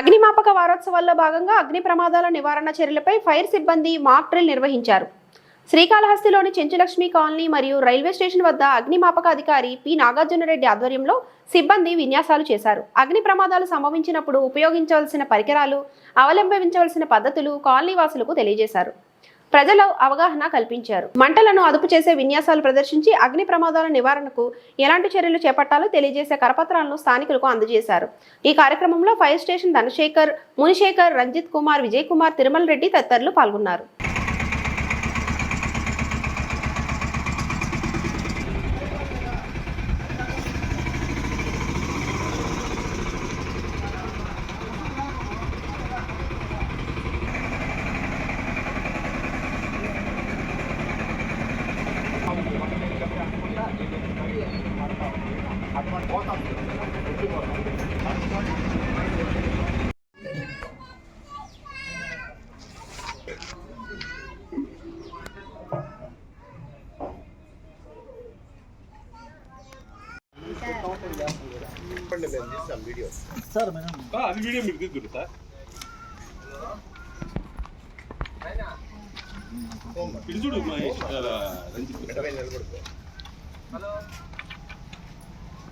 అగ్నిమాపక వారోత్సవాల్లో భాగంగా అగ్ని ప్రమాదాల నివారణ చర్యలపై ఫైర్ సిబ్బంది మాక్ డ్రిల్ నిర్వహించారు. శ్రీకాళహస్తిలోని చెంచులక్ష్మి కాలనీ మరియు రైల్వే స్టేషన్ వద్ద అగ్నిమాపక అధికారి పి. నాగార్జునరెడ్డి ఆధ్వర్యంలో సిబ్బంది విన్యాసాలు చేశారు. అగ్ని ప్రమాదాలు సంభవించినప్పుడు ఉపయోగించవలసిన పరికరాలు అవలంబించవలసిన పద్ధతులు కాలనీ వాసులకు తెలియజేశారు. ప్రజలు అవగాహన కల్పించారు. మంటలను అదుపు చేసే విన్యాసాలు ప్రదర్శించి అగ్ని ప్రమాదాల నివారణకు ఎలాంటి చర్యలు చేపట్టాలో తెలియజేసే కరపత్రాలను స్థానికులకు అందజేశారు. ఈ కార్యక్రమంలో ఫైర్ స్టేషన్ ధనశేఖర్ మునిశేఖర్ రంజిత్ కుమార్ విజయ్ కుమార్ తిరుమల రెడ్డి తదితరులు పాల్గొన్నారు. సార్ అది వీడియో మీకు దిద్దురు సార్ ఇటు చూడు మహేష్ ఆ, రంజిత్ వాళ్ళకి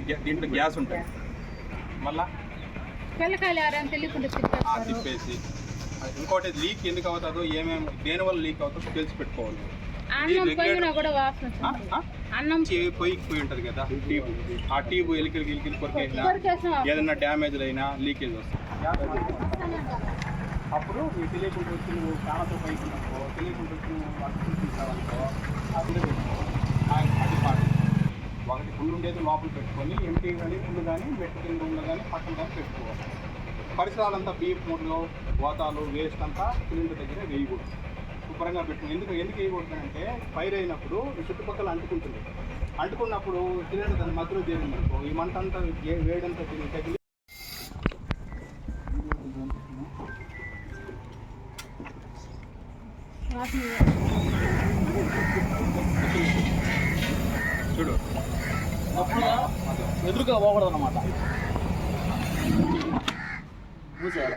గ్యా- దీంట్లో గ్యాస్ ఉంటుంది. మళ్ళా? తిప్పేసి. ఇంకోటి లీక్ ఎందుకు అవుతుందో ఏమేమి దేని వల్ల లీక్ అవుతుందో తెలిసి పెట్టుకోవాలి. అన్నం పోయి ఉంటుంది కదా ట్యూబ్ ఆ ట్యూబ్ ఎలికలు గిలికలు. ఏదైనా డ్యామేజ్ అయినా లీకేజ్ వస్తుంది. అప్పుడు తెలియకుండా వచ్చి నువ్వు ప్రాణంతో పైకి ఉన్నప్పుడు తెలియకుండా వచ్చి నువ్వు అడుగుతూ తీసావనుకో అది పెట్టుకో ఆ- అది పాటు ఒకటి ఫుల్ ఉండేది లోపల పెట్టుకొని ఎంటీ కానీ ఫుల్ కానీ మెట్టు కింద ఉన్న కానీ పక్కన కానీ పెట్టుకోవాలి. పరిసరాలంతా బీప్ మూటలు గోతాలు వేస్ట్ అంతా సిలిండర్ దగ్గర వేయకూడదు. శుభ్రంగా పెట్టు ఎందుకు ఎందుకు వేయకూడదు అంటే ఫైర్ అయినప్పుడు చుట్టుపక్కల అంటుకుంటుంది. అంటుకున్నప్పుడు సిలిండర్ దాని మధ్యలో చేరింది అనుకో ఈ మంట అంతా వేడంతా తిరిగి తగిలి చూడు. ఎదురుగా పోకూడదు అనమాట మూసేయాలి.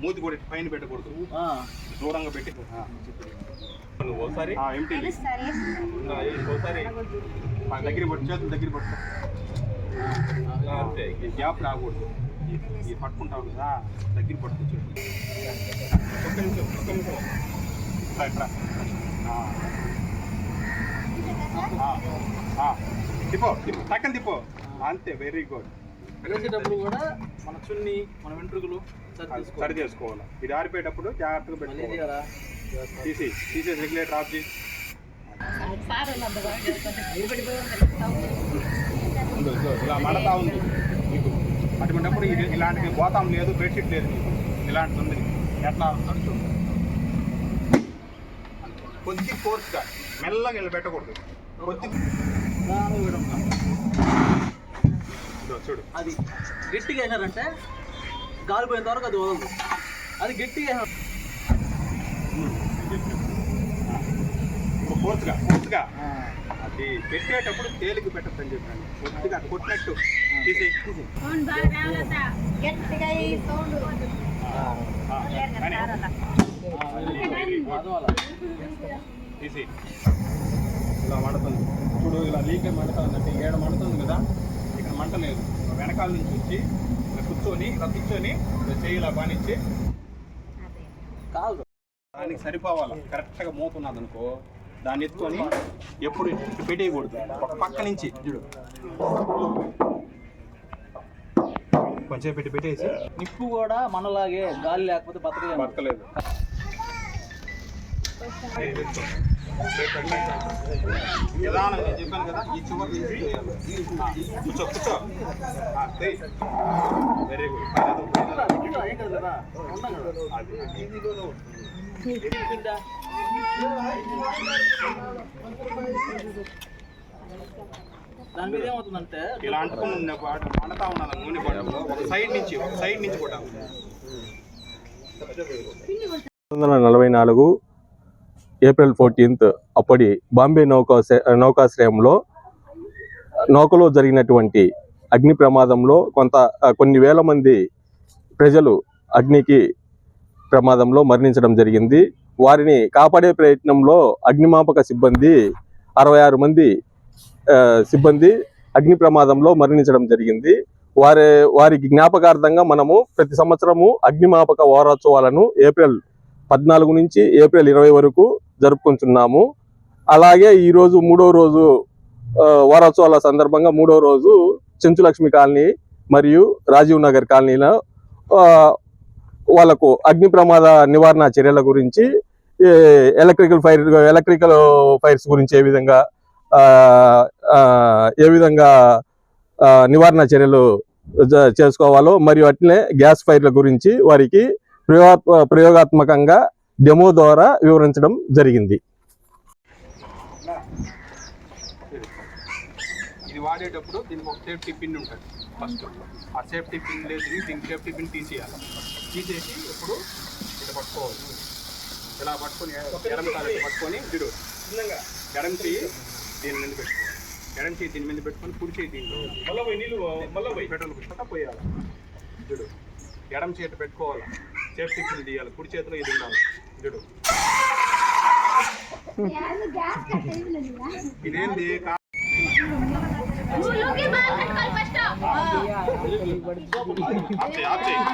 మూతి కూడా పైన పెట్టకూడదు. ఆ, దూరంగా పెట్టి. ఒకసారి. ఎంటీ ఒకసారి. దగ్గర పట్టు చేతులు దగ్గర పట్టు. అంతే గ్యాప్ రాకూడదు. ఈ- ఈ పట్టుకుంటావు కదా దగ్గర పట్టు చేతులు. ఒక్క నిమిషం ఒక్క నిమిషం. ఇట్లా, ఇట్లా. తిప్పో పక్కన తిప్పో అంతే వెరీ గుడ్ వేసేటప్పుడు కూడా మన చున్ని మన వెంట్రుకలు సరి చేసుకోవాలి ఇది ఆరిపోయేటప్పుడు జాగ్రత్తగా పెట్టుకోవాలి. తీసి తీసేసి రెగ్యులేటర్ ఆఫ్ చేసి ఇలా మడతా ఉంది మీకు. అటువంటిప్పుడు ఇది ఇలాంటిది గోతాం లేదు బెడ్షీట్ లేదు మీకు. ఇలాంటిది ఉంది. ఎట్లా ఉంటుందో చూడు. కొద్ది ఫోర్స్గా మెల్లగా ఇలా పెట్టకూడదు. కొద్ది దాని విధంగా. ఇదిగో చూడు అది గట్టిగా వేసారంటే గాలిపోయేంత వరకు అది వదలదు. అది గట్టిగా వేసారు. ఇప్పుడు ఫోర్స్గా ఫోర్స్గా అది పెట్టేటప్పుడు తేలిక పెట్టద్దని చెప్పాను. కొద్దిగా కొట్టినట్టు తీసి గట్టిగా ఈ సౌండ్. తీసి ఇలా మండుతుంది ఇప్పుడు ఇలా లీక్ మంట ఉందంటే ఏడు మండుతుంది కదా ఇక్కడ మంట లేదు వెనకాల నుంచి వచ్చి ఇలా కూర్చొని ఇలా కూర్చొని ఇలా చేయి ఇలా బానిచ్చి కాదు దానికి సరిపోవాలి? కరెక్ట్గా మోతున్నది అనుకో దాన్ని ఎత్తుకొని ఎప్పుడు పెట్టేయకూడదు. ఒక పక్క నుంచి చూడు. కొంచెం పెట్టి పెట్టేసి నిప్పు కూడా మనలాగే గాలి లేకపోతే బతకలేదు బతకలేదు. నిదానంగా చెప్పాను కదా ఈ చివరి కూర్చో కూర్చో వెరీ గుడ్ దాని మీద ఏమవుతుందంటే ఇలా అంటుకుని ఉన్న వాడు మండతా ఉండాలి నూనె పడవు ఒక సైడ్ నుంచి ఒక సైడ్ నుంచి కూడా. నలభై నాలుగు ఏప్రిల్ ఫోర్టీన్త్ అప్పటి బాంబే నౌకా నౌకాశ్రయంలో నౌకలో జరిగినటువంటి అగ్ని ప్రమాదంలో కొంత కొన్ని వేల మంది ప్రజలు అగ్నికి ప్రమాదంలో మరణించడం జరిగింది. వారిని కాపాడే ప్రయత్నంలో అగ్నిమాపక సిబ్బంది అరవై ఆరు మంది సిబ్బంది అగ్ని ప్రమాదంలో మరణించడం జరిగింది. వారి వారికి జ్ఞాపకార్థంగా మనము ప్రతి సంవత్సరము అగ్నిమాపక వారోత్సవాలను ఏప్రిల్ పద్నాలుగు నుంచి ఏప్రిల్ ఇరవై వరకు జరుపుకుంటున్నాము. అలాగే ఈరోజు మూడో రోజు వారోత్సవాల సందర్భంగా మూడో రోజు చెంచులక్ష్మి కాలనీ మరియు రాజీవ్ నగర్ కాలనీలో వాళ్ళకు అగ్ని ప్రమాద నివారణ చర్యల గురించి ఎలక్ట్రికల్ ఫైర్ ఎలక్ట్రికల్ ఫైర్స్ గురించి ఏ విధంగా ఏ విధంగా నివారణ చర్యలు జ- చేసుకోవాలో మరియు అట్లనే గ్యాస్ ఫైర్ల గురించి వారికి ప్రయోగాత్మకంగా డెమో ద్వారా వివరించడం జరిగింది. ఇది వాడేటప్పుడు దీనికి ఒక సేఫ్టీ పిన్ ఉంటుంది ఫస్ట్. ఆ సేఫ్టీ పిన్ లేదు దీనికి సేఫ్టీ పిన్ తీసేయాలి. తీసేసి ఇప్పుడు ఇట్లా పట్టుకోవాలి. ఇలా పట్టుకొని ఎడమ కాలు ఇట్లా పట్టుకొని ఎడమ దీని మీద పెట్టుకోవాలి. ఎడమ దీని మీద పెట్టుకొని కుడి చెయ్యి దీంట్లో. మళ్ళీ పోయి నీళ్ళు మళ్ళీ పోయి. పెట్రోల్ పోయాలి. ఎడమ చేతి పెట్టుకోవాలి. పిన్ తీయాలి. కుడి చేతిలో ఇది ఉండాలి. చూడు ఇదేంది? చేయి.